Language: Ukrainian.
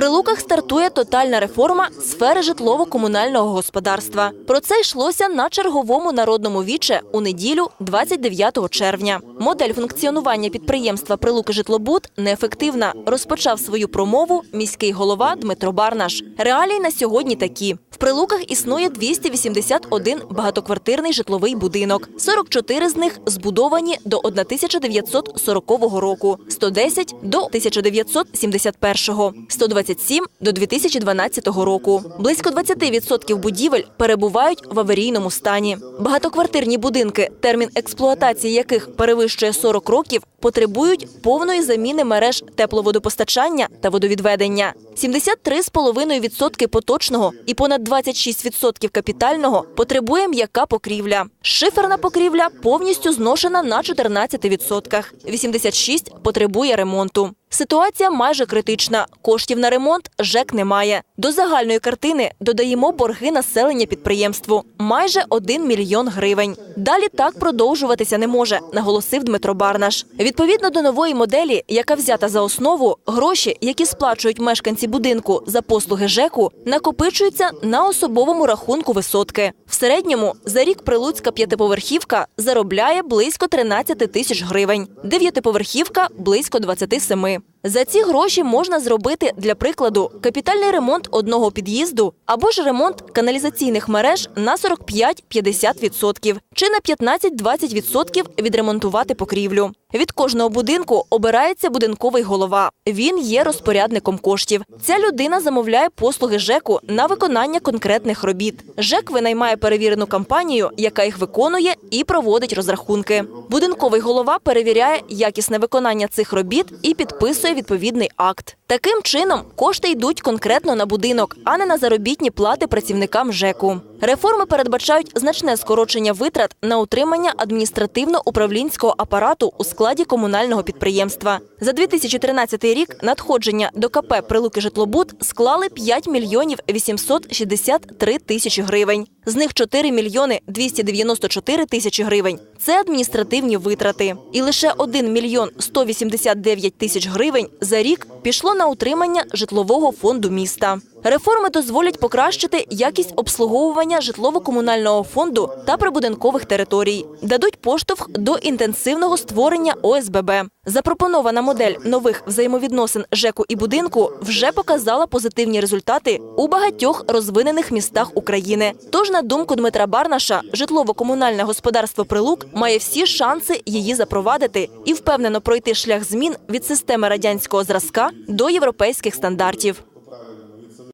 Прилуках стартує тотальна реформа сфери житлово-комунального господарства. Про це йшлося на черговому народному віче у неділю, 29 червня. Модель функціонування підприємства Прилуки житлобуд неефективна. Розпочав свою промову міський голова Дмитро Барнаш. Реалії на сьогодні такі: в Прилуках існує 281 багатоквартирний житловий будинок. 44 з них збудовані до 1940 року, 110 – до 1971, 127 – до 2012 року. Близько 20% будівель перебувають в аварійному стані. Багатоквартирні будинки, термін експлуатації яких перевищує 40 років, потребують повної заміни мереж тепловодопостачання та водовідведення. 73,5% поточного і понад 26% капітального потребує м'яка покрівля. Шиферна покрівля повністю зношена на 14%. 86% потребує ремонту. Ситуація майже критична. Коштів на ремонт ЖЕК немає. До загальної картини додаємо борги населення підприємству майже 1 мільйон гривень. Далі так продовжуватися не може, наголосив Дмитро Барнаш. Відповідно до нової моделі, яка взята за основу, гроші, які сплачують мешканці будинку за послуги ЖЕКу, накопичуються на особовому рахунку висотки. В середньому за рік прилуцька п'ятиповерхівка заробляє близько 13 тисяч гривень, дев'ятиповерхівка близько 27. За ці гроші можна зробити для прикладу капітальний ремонт одного під'їзду або ж ремонт каналізаційних мереж на 45-50% чи на 15-20% відремонтувати покрівлю. Від кожного будинку обирається будинковий голова. Він є розпорядником коштів. Ця людина замовляє послуги ЖЕКу на виконання конкретних робіт. ЖЕК винаймає перевірену компанію, яка їх виконує і проводить розрахунки. Будинковий голова перевіряє якісне виконання цих робіт і підписує відповідний акт. Таким чином кошти йдуть конкретно на будинок, а не на заробітні плати працівникам ЖЕКу. Реформи передбачають значне скорочення витрат на утримання адміністративно-управлінського апарату у складі комунального підприємства. За 2013 рік надходження до КП «Прилуки житлобуд» склали 5 мільйонів 863 тисячі гривень. З них 4 мільйони 294 тисячі гривень – це адміністративні витрати. І лише 1 мільйон 189 тисяч гривень за рік пішло на утримання житлового фонду міста. Реформи дозволять покращити якість обслуговування житлово-комунального фонду та прибудинкових територій, дадуть поштовх до інтенсивного створення ОСББ. Запропонована модель нових взаємовідносин ЖЕКу і будинку вже показала позитивні результати у багатьох розвинених містах України. Тож, на думку Дмитра Барнаша, житлово-комунальне господарство Прилук має всі шанси її запровадити і впевнено пройти шлях змін від системи радянського зразка до європейських стандартів.